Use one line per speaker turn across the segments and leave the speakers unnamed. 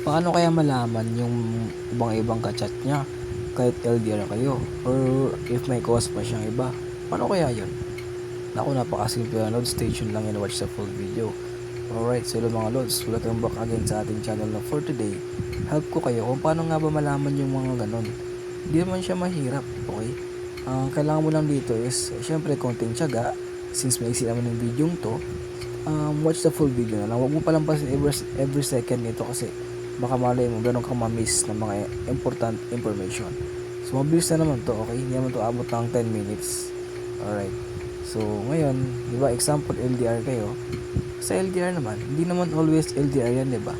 Paano kaya malaman yung ibang-ibang kachat niya kahit LDR kayo? Or if may cause pa siyang iba? Paano kaya yun? Naku, napakasimple na Lods. Stay tuned lang and watch the full video. Alright, so mga Lods. Welcome back again sa ating channel na for today. Help ko kayo kung paano nga ba malaman yung mga ganon. Hindi naman siya mahirap, okay? Ang kailangan mo lang dito is, syempre, konting tiyaga. Since may naman yung video to, um, watch the full video na lang. Huwag mo palampasin every, every second nito kasi baka malay mo ganun kang ma-miss ng mga important information. So, mabilis na naman to, okay? Hindi naman to abot ng 10 minutes. Alright. So, ngayon, di ba, example, LDR kayo. Sa LDR naman, hindi naman always LDR yan, di ba?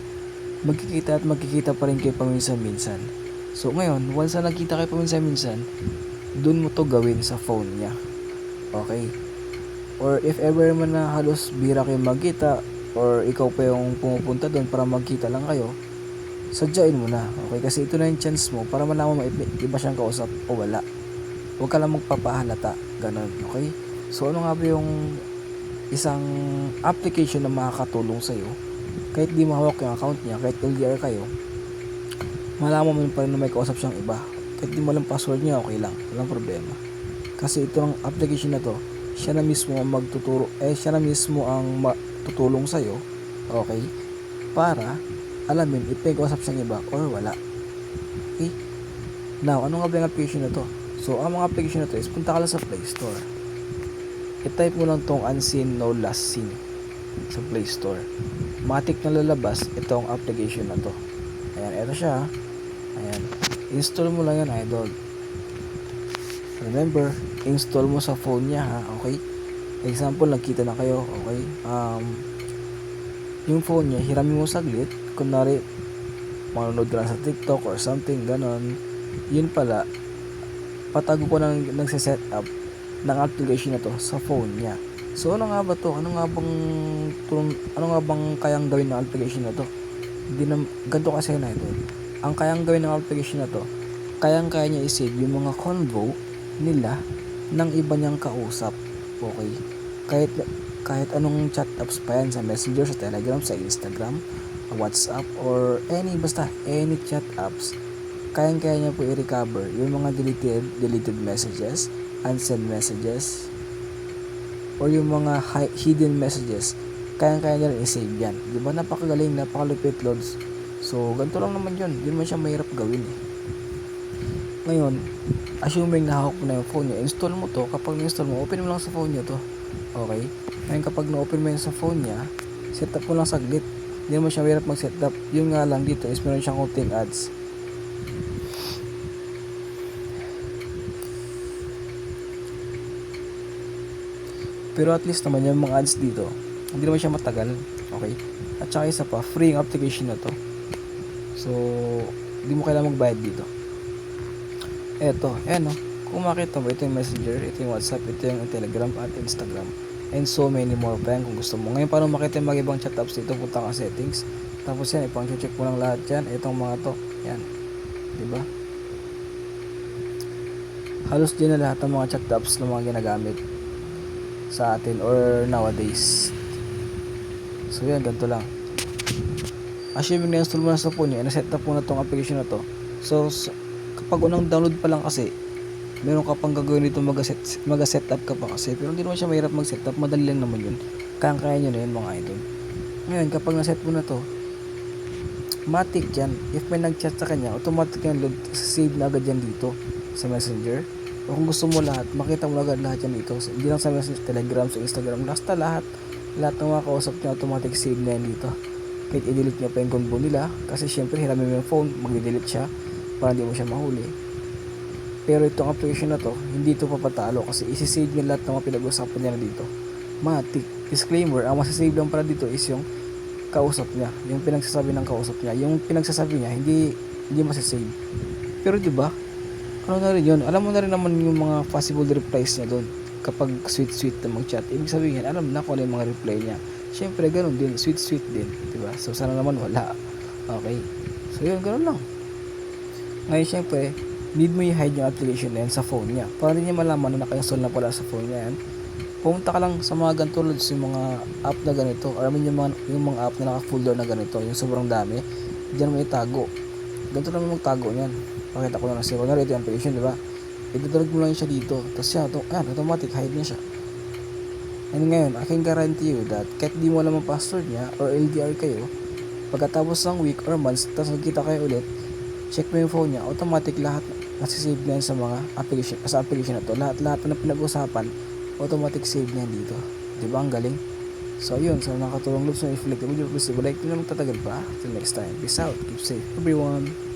Magkikita at magkikita pa rin kayo paminsan-minsan. So, ngayon, once na nagkita kayo paminsan-minsan, dun mo to gawin sa phone niya. Okay? Or if ever man na halos bira kayo magkita, or ikaw pa yung pumupunta doon para magkita lang kayo, sadyain mo na. Okay? Kasi ito na yung chance mo para malaman mo iba siyang kausap o wala. Huwag ka lang magpapahalata. Ganon. Okay? So, ano nga ba yung isang application na makakatulong sa'yo kahit di mahawak yung account niya, kahit LDR kayo, malaman mo pa rin na may kausap siyang iba. Kahit di mo lang password niya, okay lang. Walang problema. Kasi itong application na to, siya na mismo ang magtuturo, eh siya na mismo ang tutulong sa'yo, okay, para alamin may kausap siyang iba or wala. Okay? Now, ano nga application na to? So, ang mga application na to is punta ka lang sa Play Store. I-type mo lang tong unseen no last seen sa Play Store. Matik na lalabas itong application na to. Ayan, eto siya. Ayan. Install mo lang yan, idol. Remember, install mo sa phone niya, ha? Okay? Example, nagkita na kayo, okay? Um, yung phone niya, hiramin mo saglit. Kunwari, manonood ka lang sa TikTok or something, ganon. Yun pala, patago ko nang nagsiset up ng application na to sa phone niya. So ano nga ba to? Ano nga bang ano nga bang kayang gawin ng application na to? Hindi na ganito kasi na ito. Ang kayang gawin ng application na to, kayang kaya niya i-save yung mga convo nila ng iba niyang kausap. Okay? Kahit kahit anong chat apps pa yan sa Messenger, sa Telegram, sa Instagram, WhatsApp, or any, basta any chat apps, kayang kaya niya po i-recover yung mga deleted, deleted messages, unsend messages, or yung mga hi- hidden messages, kaya-kaya niya rin i-save yan. Di ba? Napakagaling, napakalupit, Lods. So, ganito lang naman yun. Hindi man siya mahirap gawin eh. Ngayon, assuming nahawak mo na yung phone niya, install mo to. Kapag na-install mo, open mo lang sa phone niya to. Okay? Ngayon, kapag na-open mo yun sa phone niya, set up mo lang saglit. Hindi naman siya mahirap mag-set up. Yun nga lang dito is meron siyang konting ads. Pero at least naman yung mga ads dito, hindi naman siya matagal. Okay? At saka isa pa, free yung application na to. So, hindi mo kailangan magbayad dito. Eto, ayan no. Kung makita mo, ito yung messenger, ito yung whatsapp, ito yung telegram at instagram. And so many more pa yan kung gusto mo. Ngayon, paano makita yung mga ibang chat apps dito? Punta ka settings. Tapos yan, ipang check mo lang lahat yan. Itong mga to. Yan. Diba? Halos din na lahat ng mga chat apps na mga ginagamit sa atin or nowadays. So yan, ganito lang. Assuming na-install mo na sa phone niya, na-set up mo na tong application na to. So, kapag unang download pa lang kasi, meron ka pang gagawin dito mag-set, mag-set up ka pa kasi. Pero hindi naman siya mahirap mag-set up, madali lang naman yun. Kaya-kaya nyo na yun mga idol. Ngayon, kapag na-set mo na to, matik yan. If may nag-chat sa kanya, automatic yan load, save na agad yan dito sa messenger. O kung gusto mo lahat, makita mo agad lahat yan dito. Hindi lang sa messenger, telegram, sa instagram, basta lahat. Lahat ng mga kausap niya, automatic save na yan dito. Kahit i-delete niya pa yung combo nila, kasi syempre hiramin mo yung phone, mag-delete siya para hindi mo siya mahuli. Pero itong application na to, hindi ito papatalo kasi isi-save niya lahat ng mga pinag-usapan niya na dito. Matik. Disclaimer, ang masasave lang pala dito is yung kausap niya, yung pinagsasabi ng kausap niya. Yung pinagsasabi niya, hindi hindi masasave. Pero 'di ba? Ano na rin 'yun? Alam mo na rin naman yung mga possible replies niya doon kapag sweet-sweet na mag-chat. Ibig sabihin, alam na kung ano yung mga reply niya. Siyempre, ganun din. Sweet-sweet din. 'di ba? So, sana naman wala. Okay. So, yun. Ganun lang. Ngayon, siyempre, need mo i-hide yung application na yan sa phone niya. Para niya malaman na naka-install na pala sa phone niya yan. Pumunta ka lang sa mga ganito loads, yung mga app na ganito. Or I mean, yung mga, yung mga app na naka-folder na ganito. Yung sobrang dami. Diyan mo itago. Ganito naman magtago niyan. Pakita ko na lang siya. Kunwari ito yung application, di ba? Idadrag mo lang siya dito. Tapos siya, ito, ayan, automatic hide niya siya. And ngayon, I can guarantee you that kahit di mo alam ang password niya or LDR kayo, pagkatapos ng week or months, tapos nagkita kayo ulit, check mo yung phone niya, automatic lahat nasisave na yan sa mga application, sa application na to. Lahat, lahat na pinag-usapan, automatic save na yan dito. Di ba? Ang galing. So, yun. So, nakatulong loops na i-flick. Would you like, hindi na magtatagal pa. Till next time. Peace out. Keep safe, everyone.